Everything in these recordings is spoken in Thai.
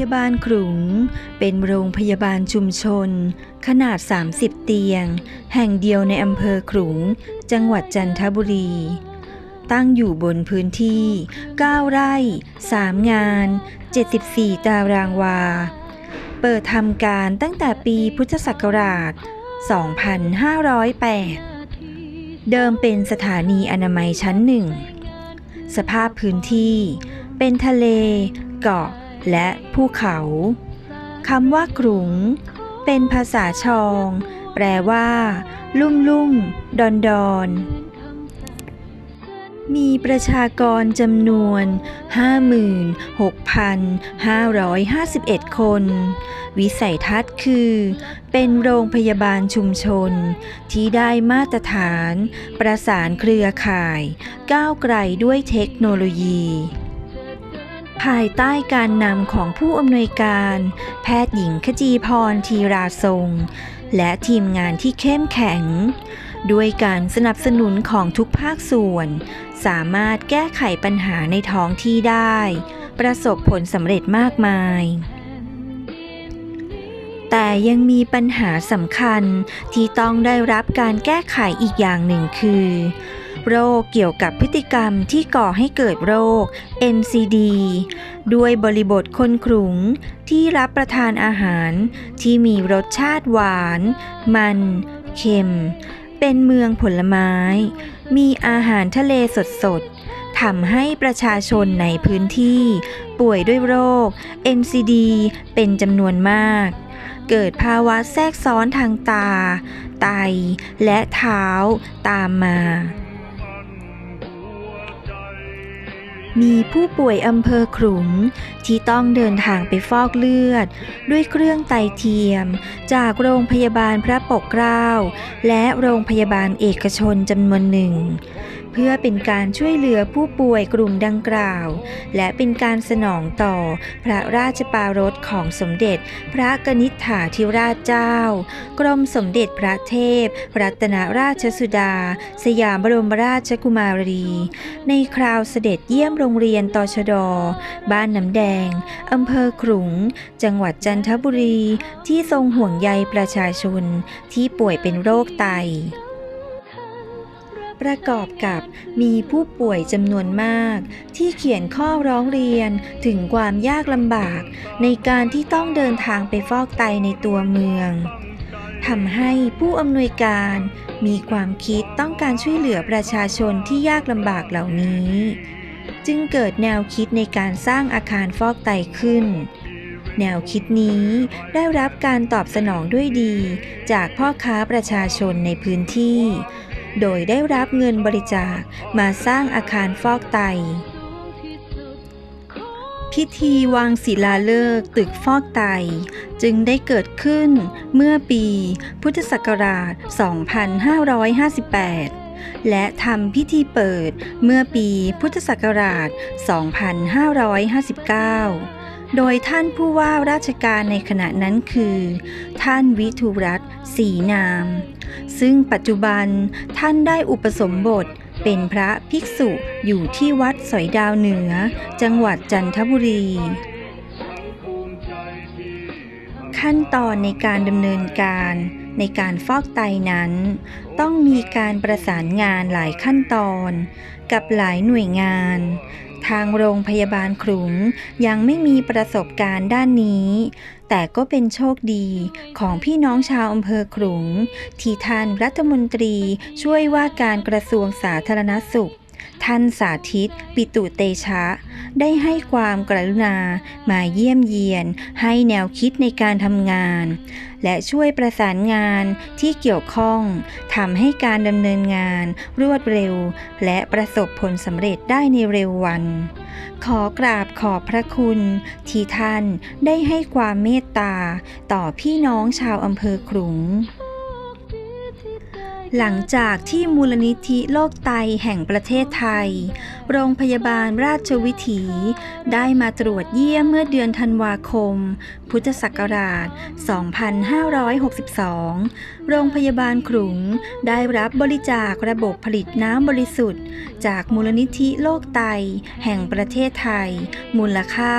ยาบาลขลุง เป็นโรงพยาบาลชุมชน ขนาด 30 เตียง แห่งเดียวในอำเภอขลุง จังหวัดจันทบุรี ตั้งอยู่บนพื้นที่ 9 ไร่ 3 งาน 74 ตารางวา เปิดทำการตั้งแต่ปีพุทธศักราช 2508 เดิมเป็นสถานีอนามัยชั้นหนึ่ง สภาพพื้นที่ เป็นทะเล เกาะ และภูเขาคำว่าขรุง เป็นภาษาชอง แปลว่า ลุ่มลุ่มดอนดอนมีประชากรจำนวน 56,551 คน วิสัยทัศน์คือ เป็นโรงพยาบาลชุมชน ที่ได้มาตรฐาน ประสานเครือข่าย ก้าวไกลด้วยเทคโนโลยี ภายใต้การนำของผู้อำนวยการ แพทย์หญิงขจีพรทีราทรง และทีมงานที่เข้มแข็ง ด้วยการสนับสนุนของทุกภาคส่วน สามารถแก้ไขปัญหาในท้องที่ได้ ประสบผลสำเร็จมากมาย แต่ยังมีปัญหาสำคัญที่ต้องได้รับการแก้ไขอีกอย่างหนึ่งคือ โรคเกี่ยวกับพฤติกรรมที่ก่อให้เกิดโรค NCD ด้วยบริบทคนขรุงที่รับประทานอาหารที่มีรสชาติหวาน มัน เค็ม เป็นเมืองผลไม้ มีอาหารทะเลสดๆทำให้ประชาชนในพื้นที่ ป่วยด้วยโรค NCD เป็นจำนวนมากเกิดภาวะแทรกซ้อนทางตา ไต และเท้าตามมา มีผู้ป่วยอำเภอขลุงที่ต้องเดินทางไปฟอกเลือด ด้วยเครื่องไตเทียม จากโรงพยาบาลพระปกเกล้า และโรงพยาบาลเอกชนจำนวนหนึ่ง เพื่อเป็นการช่วยเหลือผู้ป่วยกลุ่มดังกล่าว และเป็นการสนองต่อพระราชปรารถของสมเด็จ พระกนิษฐาธิราชเจ้า กรมสมเด็จพระเทพ รัตนราชสุดา สยามบรมราชกุมารี ในคราวเสด็จเยี่ยมโรงเรียนตชด บ้านน้ำแดงอำเภอขลุง จังหวัดจันทบุรี ที่ทรงห่วงใยประชาชนที่ป่วยเป็นโรคไต ประกอบกับมีผู้ป่วยจำนวนมาก ที่เขียนข้อร้องเรียนถึงความยากลำบาก ในการที่ต้องเดินทางไปฟอกไตในตัวเมืองทำให้ผู้อำนวยการมีความคิดต้องการช่วยเหลือประชาชนที่ยากลำบากเหล่านี้ จึงเกิดแนวคิดในการสร้างอาคารฟอกไตขึ้น แนวคิดนี้ได้รับการตอบสนองด้วยดีจากพ่อค้าประชาชนในพื้นที่ โดยได้รับเงินบริจาคมาสร้างอาคารฟอกไต พิธีวางศิลาฤกษ์ตึกฟอกไต จึงได้เกิดขึ้นเมื่อปีพุทธศักราช 2558และทำพิธีเปิดเมื่อปีพุทธศักราช 2559 โดยท่านผู้ว่าราชการในขณะนั้นคือ ท่านวิทุรัตน์ศรีนาม ซึ่งปัจจุบันท่านได้อุปสมบทเป็นพระภิกษุอยู่ที่วัดสอยดาวเหนือ จังหวัดจันทบุรี ขั้นตอนในการดำเนินการในการฟอกไตนั้น ต้องมีการประสานงานหลายขั้นตอน กับหลายหน่วยงาน ทางโรงพยาบาลขลุงยังไม่มีประสบการณ์ด้านนี้ แต่ก็เป็นโชคดีของพี่น้องชาวอำเภอขลุง ที่ท่านรัฐมนตรีช่วยว่าการกระทรวงสาธารณสุข ท่านสาธิต ปิตุเตชะ ได้ให้ความกรุณามาเยี่ยมเยียน ให้แนวคิดในการทำงาน และช่วยประสานงานที่เกี่ยวข้องทำให้การดำเนินงานรวดเร็ว และประสบผลสำเร็จได้ในเร็ววัน ขอกราบขอบพระคุณ ที่ท่านได้ให้ความเมตตา ต่อพี่น้องชาวอำเภอขลุง หลังจากที่มูลนิธิโลกไตแห่งประเทศไทย โรงพยาบาลราชวิถี ได้มาตรวจเยี่ยมเมื่อเดือนธันวาคม พุทธศักราช 2562 โรงพยาบาลขลุงได้รับบริจาคระบบผลิตน้ำบริสุทธิ์ จากมูลนิธิโลกไตแห่งประเทศไทย มูลค่า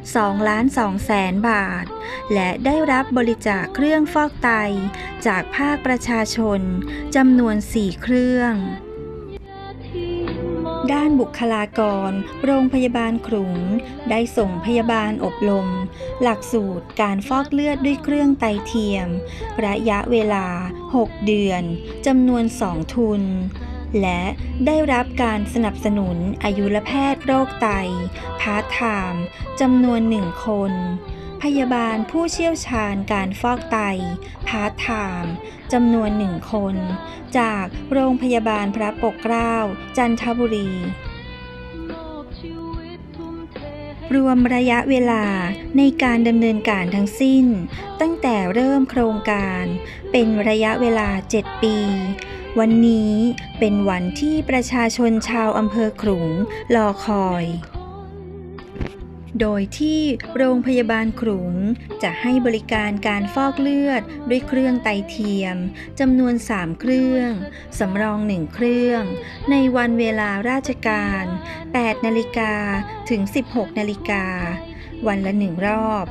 2ล้าน2แสนบาท และได้รับบริจาคเครื่องฟอกไต จากภาคประชาชนจำนวน4เครื่อง ด้านบุคลากร โรงพยาบาลขลุง ได้ส่งพยาบาลอบรม หลักสูตรการฟอกเลือดด้วยเครื่องไตเทียม ระยะเวลา 6 เดือนจำนวน2ทุนและได้รับการสนับสนุนอายุรแพทย์โรคไต พาร์ทไทม์จำนวนหนึ่งคน พยาบาลผู้เชี่ยวชาญการฟอกไต พาร์ทไทม์จำนวนหนึ่งคน จากโรงพยาบาลพระปกเกล้า จันทบุรี รวมระยะเวลาในการดำเนินการทั้งสิ้น ตั้งแต่เริ่มโครงการเป็นระยะเวลา 7 ปีวันนี้เป็นวันที่ประชาชนชาวอำเภอขลุงรอคอย โดยที่โรงพยาบาลขลุงจะให้บริการการฟอกเลือดด้วยเครื่องไตเทียมจำนวน 3 เครื่องสำรอง 1 เครื่อง ในวันเวลาราชการ 8 นาฬิกาถึง 16 นาฬิกา วันละหนึ่งรอบ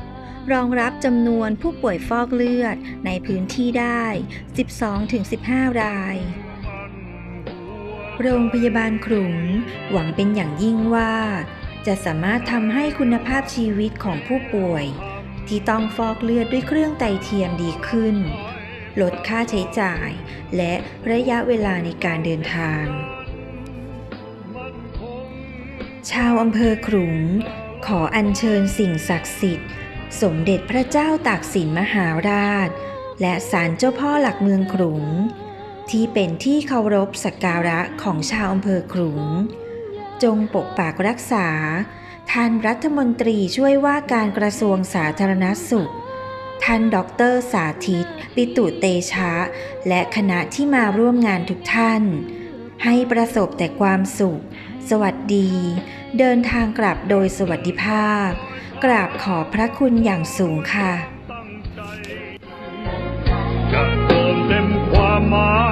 รองรับจำนวนผู้ป่วยฟอกเลือดในพื้นที่ได้ 12-15 รายโรงพยาบาลขลุงหวังเป็นอย่างยิ่งว่า จะสามารถทำให้คุณภาพชีวิตของผู้ป่วย ที่ต้องฟอกเลือดด้วยเครื่องไตเทียมดีขึ้น ลดค่าใช้จ่าย และระยะเวลาในการเดินทาง ชาวอำเภอขลุง ขออัญเชิญสิ่งศักดิ์สิทธิ์ สมเด็จพระเจ้าตากสินมหาราช และศาลเจ้าพ่อหลักเมืองขลุง ที่เป็นที่เคารพสักการะของชาวอำเภอขลุง จงปกปักรักษา ท่านรัฐมนตรีช่วยว่าการกระทรวงสาธารณสุข ท่านด็อกเตอร์สาธิต ปิตุเตชะ และคณะที่มาร่วมงานทุกท่าน ให้ประสบแต่ความสุข สวัสดี เดินทางกลับโดยสวัสดิภาพ กราบขอบพระคุณอย่างสูงค่ะจะเติมเต็มความหมาย